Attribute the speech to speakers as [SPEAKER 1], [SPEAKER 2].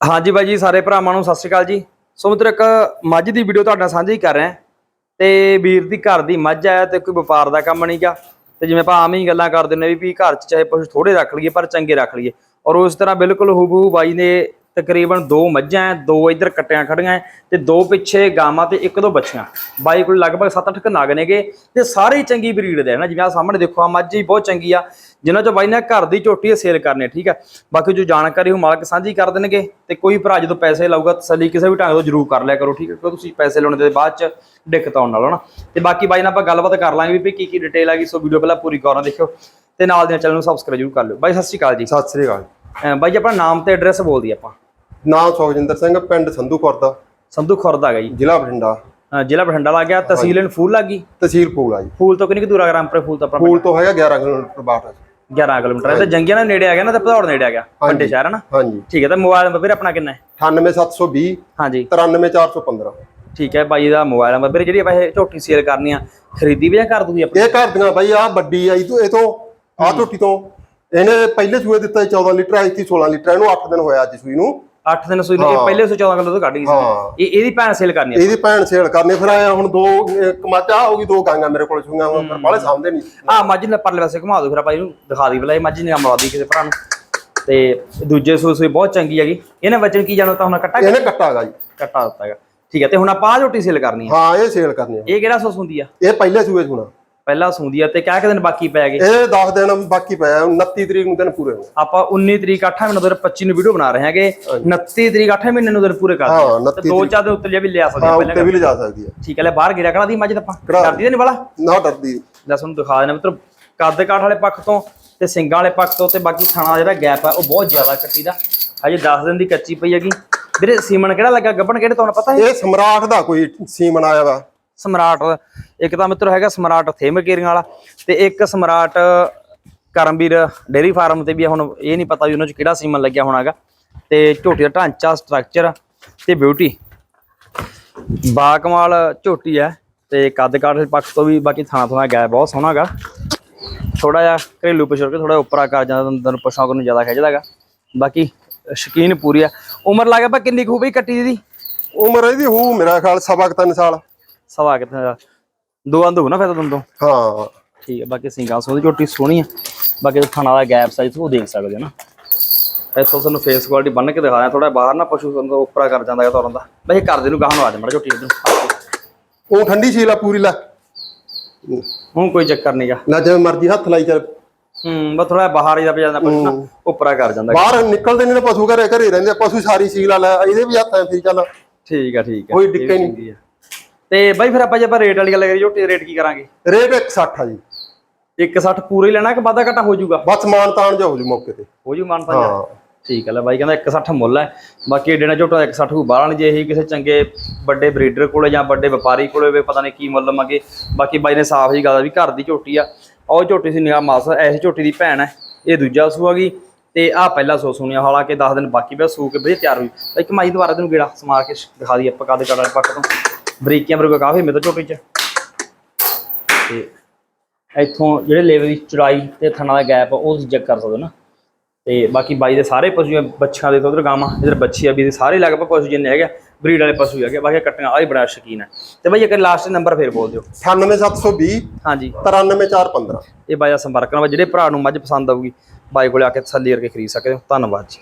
[SPEAKER 1] ਹਾਂਜੀ ਬਾਈ ਜੀ, ਸਾਰੇ ਭਰਾਵਾਂ ਨੂੰ ਸਤਿ ਸ਼੍ਰੀ ਅਕਾਲ ਜੀ। ਸੋ ਮਿੱਤਰੋ, ਇੱਕ ਮੱਝ ਦੀ ਵੀਡੀਓ ਤੁਹਾਡਾ ਸਾਂਝੀ ਕਰ ਰਿਹਾ। ਹਾਂ ਤੇ ਵੀਰ ਦੀ ਘਰ ਦੀ ਮੱਝ ਹੈ ਤੇ ਕੋਈ ਵਪਾਰ ਦਾ ਕੰਮ ਨਹੀਂਗਾ। ਤੇ ਜਿਵੇਂ ਆਪਾਂ ਆਮ ਹੀ ਗੱਲਾਂ ਕਰਦੇ ਨੇ ਵੀ ਵੀ ਘਰ 'ਚ ਚਾਹੇ ਪਸ਼ੂ ਥੋੜੇ ਰੱਖ ਲਈਏ, ਪਰ ਚੰਗੇ ਰੱਖ ਲਈਏ। ਔਰ ਉਸ ਤਰ੍ਹਾਂ ਬਿਲਕੁਲ ਹੂਬਹੂ ਬਾਈ ਨੇ ਤਕਰੀਬਨ ਦੋ ਮੱਝਾਂ ਹੈ ਦੋ ਇੱਧਰ ਕੱਟਿਆਂ ਖੜੀਆਂ ਹੈ ਤੇ ਦੋ ਪਿੱਛੇ ਗਾਵਾਂ ਤੇ ਇੱਕ ਦੋ ਬੱਚੀਆਂ। ਬਾਈ ਕੋਲ ਲਗਭਗ 7-8 ਕ ਨਗ ਨੇਗੇ ਤੇ ਸਾਰੇ ਚੰਗੀ ਬਰੀਡ ਦੇ ਹਨ ਜਿਵੇਂ ਆ ਸਾਹਮਣੇ ਦੇਖੋ ਆ ਮੱਝ ਹੀ ਬਹੁਤ ਚੰਗੀ ਆ ਜਿਨ੍ਹਾਂ ਚੋਂ ਬਾਈ ਨੇ ਘਰ ਦੀ ਝੋਟੀ ਸੇਲ ਕਰਨੀ ਠੀਕ ਆ ਬਾਕੀ ਜੋ ਜਾਣਕਾਰੀ ਉਹ ਮਾਲਕ ਸਾਂਝੀ ਕਰ ਦੇਣਗੇ ਤੇ ਕੋਈ ਭਰਾ ਜਦੋਂ ਪੈਸੇ ਲਾਊਗਾ ਤਸੱਲੀ ਕਿਸੇ ਵੀ ਢੰਗ ਤੋਂ ਜ਼ਰੂਰ ਕਰ ਲਿਆ ਕਰੋ ਠੀਕ ਹੈ ਕਿਉਂਕਿ ਤੁਸੀਂ ਪੈਸੇ ਲਾਉਣ ਦੇ ਬਾਅਦ ਚ ਦਿੱਕਤ ਆਉਣ ਨਾਲ ਹਨਾ। ਤੇ ਬਾਕੀ ਬਾਈ ਨਾਲ ਆਪਾਂ ਗੱਲਬਾਤ ਕਰ ਲਾਂਗੇ ਵੀ ਕੀ ਕੀ ਡਿਟੇਲ ਹੈਗੀ ਸੋ ਵੀਡੀਓ ਪਹਿਲਾਂ ਪੂਰੀ ਗੌਰ ਨਾਲ ਦੇਖਿਓ ਤੇ ਨਾਲ ਦੇ ਚੈਨਲ ਨੂੰ ਸਬਸਕ੍ਰਾਈਬ ਜ਼ਰੂਰ ਕਰ ਲਿਓ। ਬਾਈ ਸਤਿ ਸ਼੍ਰੀ ਅਕਾਲ ਜੀ।
[SPEAKER 2] ਸਤਿ ਸ੍ਰੀ ਅਕਾਲ।
[SPEAKER 1] ਬਾਈ ਜੀ ਆਪਣਾ ਨਾਮ ਤੇ ਐਡਰੈਸ ਬੋਲ ਦਈਏ ਆਪਾਂ।
[SPEAKER 2] ਨਾਮ ਸੁਖਜਿੰਦਰ ਸਿੰਘ ਪਿੰਡ ਸੰਧੂ ਖੁਰਦ
[SPEAKER 1] ਸੰਧੂ ਖੁਰਦ ਆ ਗਈ
[SPEAKER 2] ਜ਼ਿਲ੍ਹਾ ਬਠਿੰਡਾ।
[SPEAKER 1] ਜ਼ਿਲ੍ਹਾ ਬਠਿੰਡਾ ਲੱਗ ਗਿਆ। ਤਹਿਸੀਲ ਐਂਡ ਫੂਲ ਲੱਗ ਗਈ?
[SPEAKER 2] ਤਹਿਸੀਲ ਫੂਲ ਆ ਜੀ।
[SPEAKER 1] ਫੂਲ ਤੋਂ ਕਿੰਨੀ ਕੁ ਦੂਰ ਆ ਗ੍ਰਾਮਪੁਰ ਫੂਲ ਤੋਂ ਆਪਣਾ
[SPEAKER 2] ਫੂਲ ਤੋਂ ਹੈਗਾ 11 ਕਿਲੋਮੀਟਰ ਬਾਟ
[SPEAKER 1] 11 ਕਿਲੋਮੀਟਰ ਹੈ ਤੇ ਜੰਗੀਆਂ ਨਾਲ ਨੇੜੇ ਆ ਗਿਆ ਨਾ ਤੇ ਭਦੌੜ ਨੇੜੇ ਆ ਗਿਆ। ਵੱਡੇ ਸ਼ਹਿਰ ਹੈ ਨਾ?
[SPEAKER 2] ਹਾਂਜੀ।
[SPEAKER 1] ਠੀਕ ਹੈ ਤਾਂ ਮੋਬਾਈਲ ਨੰਬਰ ਆਪਣਾ ਕਿੰਨਾ ਹੈ?
[SPEAKER 2] 98720
[SPEAKER 1] ਹਾਂਜੀ।
[SPEAKER 2] 93415
[SPEAKER 1] ਠੀਕ ਹੈ ਬਾਈ ਦਾ ਮੋਬਾਈਲ ਨੰਬਰ ਵੀਰੇ ਜਿਹੜੀ ਆਪਾਂ ਇਹ ਝੋਟੀ ਸੇਲ ਕਰਨੀ ਆ ਖਰੀਦੀ ਵੀ ਜਾਂ ਕਰ ਦੂਗੀ ਆਪਣੀ?
[SPEAKER 2] ਇਹ ਘਰ ਦੀਆਂ ਬਾਈ ਆ ਵੱਡੀ ਆਈ ਤੋਂ ਇਹ ਤੋਂ ਆ ਝੋਟੀ ਤੋਂ। ਇਹਨੇ ਪਹਿਲੇ ਸੂਏ ਦਿੱਤਾ ਸੀ 14 ਲੀਟਰ ਆਈ ਸੀ 16 ਲੀਟਰ ਇਹਨੂੰ 8 ਦਿਨ ਹੋਇਆ ਅੱਜ ਸੂਈ ਨੂੰ।
[SPEAKER 1] 8 ਦਿਨ ਸੂਈ ਨੂੰ ਇਹ ਪਹਿਲੇ ਸੋ 14 ਕਿਲੋ ਤੋਂ ਕੱਢ ਗਈ ਸੀ।
[SPEAKER 2] ਹਾਂ।
[SPEAKER 1] ਇਹ ਇਹਦੀ ਭੈਣ ਸੇਲ ਕਰਨੀ ਆ
[SPEAKER 2] ਇਹਦੀ ਭੈਣ ਸੇਲ ਕਰਨੇ ਫਿਰ ਆਇਆ ਹੁਣ ਦੋ ਕਮਾਚਾ ਹੋਗੀ ਦੋ ਗਾਂਗਾ ਮੇਰੇ ਕੋਲ ਸੂਈਆਂ ਹੁਣ ਬਾਲੇ ਸਾਹਮਣੇ ਨਹੀਂ
[SPEAKER 1] ਆ ਮੱਝ ਨੇ ਪਰਲੇ ਪਾਸੇ ਘੁਮਾ ਦਿਓ ਫਿਰ ਆਪਾਂ ਇਹਨੂੰ ਦਿਖਾ ਦੀ ਬਲਾ ਇਹ ਮੱਝ ਨੇ ਮਰਵਾਦੀ ਕਿਸੇ ਭਰਾ ਨੂੰ। ਤੇ ਦੂਜੇ ਸੂਈ ਸੂਈ ਬਹੁਤ ਚੰਗੀ ਹੈਗੀ। ਇਹਨੇ ਬੱਚੇ ਨੂੰ ਕੀ ਜਾਣੋ ਤਾਂ ਹੁਣ ਕੱਟਾ
[SPEAKER 2] ਇਹਨੇ ਕੱਟਾਗਾ ਜੀ।
[SPEAKER 1] ਕੱਟਾ ਦਿੱਤਾ ਹੈਗਾ। ਠੀਕ ਹੈ ਤੇ ਹੁਣ ਆਪਾਂ ਆਹ ਝੋਟੀ ਸੇਲ ਕਰਨੀ ਆ
[SPEAKER 2] ਹਾਂ ਇਹ ਸੇਲ ਕਰਨੀ ਆ
[SPEAKER 1] ਇਹ ਕਿਹੜਾ ਸੂਸ ਹੁੰਦੀ ਆ?
[SPEAKER 2] ਇਹ ਪਹਿਲੇ ਸੂਏ ਸੁਣਾ
[SPEAKER 1] ਪਹਿਲਾ ਸੂੰਦੀ ਆ ਤੇ ਕਿਆ ਕਿ ਦਿਨ ਬਾਕੀ ਪੈ ਗਏ?
[SPEAKER 2] ਇਹ 10 ਦਿਨ ਬਾਕੀ ਪਿਆ 29 ਤਰੀਕ ਨੂੰ ਦਿਨ ਪੂਰੇ ਹੋਣੇ
[SPEAKER 1] ਆਪਾਂ 19 ਤਰੀਕ 8 ਮਹੀਨੇ 2025 ਨੂੰ ਵੀਡੀਓ ਬਣਾ ਰਹੇ ਹਾਂਗੇ। 29 ਤਰੀਕ 8 ਮਹੀਨੇ ਨੂੰ ਦਿਨ ਪੂਰੇ ਕਰ
[SPEAKER 2] ਹਾਂ,
[SPEAKER 1] ਦਿਓ।
[SPEAKER 2] 29
[SPEAKER 1] ਤੇ ਦੋ ਚਾਰ ਦਿਨ ਉੱਤੇ ਵੀ ਲਿਆ ਸਕਦੇ
[SPEAKER 2] ਹਾਂ
[SPEAKER 1] ਆ
[SPEAKER 2] ਉੱਤੇ ਵੀ ਲਿਜਾ ਸਕਦੀ ਹੈ
[SPEAKER 1] ਠੀਕ ਹੈ ਲੈ ਬਾਹਰ ਗਿਰਿਆ ਕਰਾ ਦੀ ਮੱਝ ਤਾਂ ਆਪਾਂ। ਕਰਦੀ ਤੇ ਨਹੀਂ ਵਾਲਾ?
[SPEAKER 2] ਨਾ ਡਰਦੀ
[SPEAKER 1] ਲੈ ਤੁਹਾਨੂੰ ਦਿਖਾ ਦੇਣਾ ਮਿੱਤਰ ਕੱਦ ਕਾਠ ਵਾਲੇ ਪੱਖ ਤੋਂ ਤੇ ਸਿੰਗਾਂ ਵਾਲੇ ਪੱਖ ਤੋਂ ਤੇ ਬਾਕੀ ਥਾਣਾ ਦਾ ਜਿਹੜਾ ਗੈਪ ਹੈ ਉਹ ਬਹੁਤ ਜ਼ਿਆਦਾ ਕੱਟੀ ਦਾ। ਹਜੇ 10 ਦਿਨ ਦੀ ਕੱਚੀ ਪਈ ਹੈਗੀ। ਵੀਰੇ ਸੀਮਨ ਕਿਹੜਾ ਲੱਗਾ? ਗੱਬਣ ਕਿਹੜੇ ਤੁਹਾਨੂੰ ਪਤਾ ਹੈ?
[SPEAKER 2] ਇਹ ਸਮਰਾਟ ਦਾ ਕੋਈ ਸੀਮਨ ਆਇਆ ਵਾ।
[SPEAKER 1] ਸਮਰਾਟ, ਇੱਕ ਤਾਂ ਮਿੱਤਰ ਹੈਗਾ ਸਮਰਾਟ ਥੇਮ ਕੇਰੀਆਂ ਵਾਲਾ ਤੇ ਇੱਕ ਸਮਰਾਟ ਕਰਮਵੀਰ ਡੇਰੀ ਫਾਰਮ ਤੇ ਵੀ ਹੁਣ ਇਹ ਨਹੀਂ ਪਤਾ ਵੀ ਉਹਨਾਂ ਚ ਕਿਹੜਾ ਸੀਮਨ ਲੱਗਿਆ ਹੋਣਾਗਾ ਤੇ ਝੋਟੀ ਦਾ ਢਾਂਚਾ ਸਟਰਕਚਰ ਤੇ ਬਿਊਟੀ ਬਾਕਮਾਲ ਝੋਟੀ ਹੈ ਤੇ ਕੱਦ ਕਾਠ ਪੱਖ ਤੋਂ ਵੀ ਬਾਕੀ ਥਾਣਾ ਥਾਣਾ ਗਿਆ ਬਹੁਤ ਸੋਹਣਾਗਾ ਥੋੜਾ ਜਿਹਾ ਘਰੇਲੂ ਪਸ਼ੂ ਕੇ ਥੋੜਾ ਉੱਪਰਾ ਕਰ ਜਾਂਦਾ ਅੰਦਰ ਪਸ਼ੂਆਂ ਨੂੰ ਜ਼ਿਆਦਾ ਖਿੱਚਦਾਗਾ ਬਾਕੀ ਸ਼ਕੀਨ ਪੂਰੀ ਆ। ਉਮਰ ਲੱਗਾ ਪਾ ਕਿੰਨੀ ਕੁ ਹੋ ਬਈ ਕੱਟੀ ਦੀ?
[SPEAKER 2] ਉਮਰ ਇਹਦੀ ਹੋਊ ਮੇਰਾ ਖਿਆਲ ਸਵਾ ਕੁ ਤਿੰਨ ਸਾਲ।
[SPEAKER 1] ਸਵਾ ਕਿਤੇ ਦਾ ਦੋ ਅੰਦ ਹੋ ਨਾ ਫਿਰ ਦੰਦੋਂ।
[SPEAKER 2] ਹਾਂ।
[SPEAKER 1] ਠੀਕ ਹੈ ਬਾਕੀ ਸਿੰਗਾਂ ਸੋਹਣੀ ਝੋਟੀ ਸੋਹਣੀ ਆ। ਬਾਕੀ ਥਾਣਾ ਦਾ ਗੈਪ ਸਾਈਜ਼ ਉਹ ਦੇਖ ਸਕਦੇ ਹੋ ਨਾ। ਇੱਥੋਂ ਤੁਹਾਨੂੰ ਫੇਸ ਕੁਆਲਿਟੀ ਬੰਨ ਕੇ ਦਿਖਾ ਰਿਹਾ ਥੋੜਾ ਬਾਹਰ ਨਾ ਪਸ਼ੂ ਤੁਹਾਨੂੰ ਉੱਪਰਾ ਕਰ ਜਾਂਦਾ ਹੈ ਤੁਰਨ ਦਾ। ਬਈ ਕਰਦੇ ਨੂੰ ਗਾਹਾਂ ਨੂੰ ਆ ਜਾ ਮੜਾ ਝੋਟੀ ਇੱਧਰ।
[SPEAKER 2] ਉਹ ਠੰਡੀ ਆ ਪੂਰੀ ਲੈ।
[SPEAKER 1] ਹੁਣ ਕੋਈ ਚੱਕਰ ਨਹੀਂਗਾ
[SPEAKER 2] ਲੈ ਜਿਵੇਂ ਮਰਜ਼ੀ ਹੱਥ ਲਾਈ ਚੱਲ।
[SPEAKER 1] ਹੂੰ ਬਸ ਥੋੜਾ ਬਾਹਰ ਹੀ ਦਾ ਜਾਂਦਾ ਪਸ਼ੂ ਨਾ ਉੱਪਰਾ ਕਰ ਜਾਂਦਾ
[SPEAKER 2] ਬਾਹਰ ਨਿਕਲਦੇ ਨਹੀਂ ਨਾ ਪਸ਼ੂ ਘਰੇ ਘਰੇ ਰਹਿੰਦੇ ਆ, ਪਸ਼ੂ ਸਾਰੀ ਆ ਲੈ ਇਹਦੇ ਵੀ ਹੱਥ ਫਿਰ ਚੱਲ।
[SPEAKER 1] ਠੀਕ ਆ ਠੀਕ ਆ।
[SPEAKER 2] ਕੋਈ ਦਿੱਕਤ ਨਹੀਂ।
[SPEAKER 1] ਤੇ ਬਾਈ ਫਿਰ ਆਪਾਂ ਜੇ ਆਪਾਂ ਰੇਟ ਵਾਲੀ ਗੱਲ ਕਰੀਏ ਝੋਟੀ ਦਾ ਰੇਟ ਕੀ ਕਰਾਂਗੇ?
[SPEAKER 2] ਰੇਟ 160 ਆ ਜੀ।
[SPEAKER 1] 160 ਪੂਰਾ ਹੀ ਲੈਣਾ ਕਿ ਵਾਧਾ ਘਟਾ ਹੋ ਜਾਊਗਾ?
[SPEAKER 2] ਬਸ ਮਾਨ ਤਾਨ ਜਾ ਹੋ ਜੂ ਮੌਕੇ ਤੇ।
[SPEAKER 1] ਹੋ ਜੂ ਮਾਨਤਾ ਜੀ
[SPEAKER 2] ਹਾਂ।
[SPEAKER 1] ਠੀਕ ਹੈ ਲੈ ਬਾਈ ਕਹਿੰਦਾ 160 ਮੁੱਲ ਹੈ। ਬਾਕੀ ਏਡੇ ਨਾਲ ਝੋਟਾ 160 ਕੋ ਬਾਹਰ ਜੇ ਇਹੀ ਕਿਸੇ ਚੰਗੇ ਵੱਡੇ ਬਰੀਡਰ ਕੋਲੇ ਜਾਂ ਵੱਡੇ ਵਪਾਰੀ ਕੋਲੇ ਹੋਵੇ ਪਤਾ ਨਹੀਂ ਕੀ ਮੁੱਲ ਮੰਗੇ। ਬਾਕੀ ਬਾਈ ਨੇ ਸਾਫ਼ ਜੀ ਗੱਲ ਆ ਵੀ ਘਰ ਦੀ ਝੋਟੀ ਆ। ਉਹ ਝੋਟੀ ਸੀ ਨਿਗਾਹ ਮਾਸ ਐਸ ਝੋਟੀ ਦੀ ਭੈਣ ਹੈ। ਇਹ ਦੂਜਾ ਸੂਆ ਗਈ। ਤੇ ਆ ਪਹਿਲਾ ਸੋ ਸੁਣਿਆ ਹਾਲਾਂਕਿ 10 ਦਿਨ ਬਾਕੀ ਪਿਆ ਸੂ ਕੇ ਵਧੀਆ ਤਿਆਰ ਹੋਈ। ਇੱਕ ਮਾਈ ਦੁਬਾਰਾ ਤੈਨੂੰ ਗੇੜਾ ਸਮਾਰ ਕੇ ਦਿਖਾ ਦੀ ਆਪਾਂ ਕਾਦੇ ਕਾੜਾ ਪੱਕ ਤੋਂ। ਬਰੀਕੀਆਂ ਬਰੂਕਾ ਕਾਫੀ ਮੇਰੇ ਝੋਟੀ ਚ। ਤੇ ਇੱਥੋਂ ਜਿਹੜੇ ਲੇਵਲ ਦੀ ਚੜਾਈ ਤੇ ਥਣਾ ਦਾ ਗੈਪ ਉਹ ਤੁਸੀਂ ਚੈੱਕ ਕਰ ਸਕਦੇ ਹੋ ਨਾ। ਤੇ ਬਾਕੀ ਬਾਈ ਦੇ ਸਾਰੇ ਪਸ਼ੂ ਬੱਚਿਆਂ ਦੇ ਉਧਰ ਗਾਵਾਂ ਇਧਰ ਬੱਚੀ ਆ ਵੀ ਦੇ ਸਾਰੇ ਲਗਭਗ ਪਸ਼ੂ ਜਿੰਨੇ ਹੈਗੇ ਬਰੀਡ ਵਾਲੇ ਪਸ਼ੂ ਹੈਗੇ ਬਾਕੀ ਕੱਟੀਆਂ ਆ ਹੀ ਬੜਾ ਸ਼ਕੀਨ ਹੈ ਤੇ ਬਾਈ ਇੱਕ ਲਾਸਟ ਨੰਬਰ ਫੇਰ ਬੋਲ ਦਿਓ।
[SPEAKER 2] 98720
[SPEAKER 1] ਹਾਂਜੀ।
[SPEAKER 2] 93415
[SPEAKER 1] ਇਹ ਬਾਈ ਦਾ ਸੰਪਰਕ ਨਾਲ ਜਿਹੜੇ ਭਰਾ ਨੂੰ ਮੱਝ ਪਸੰਦ ਆਊਗੀ ਬਾਈ ਕੋਲੇ ਆ ਕੇ ਤਸੱਲੀ ਕਰਕੇ ਖਰੀਦ ਸਕਦੇ ਹੋ। ਧੰਨਵਾਦ ਜੀ।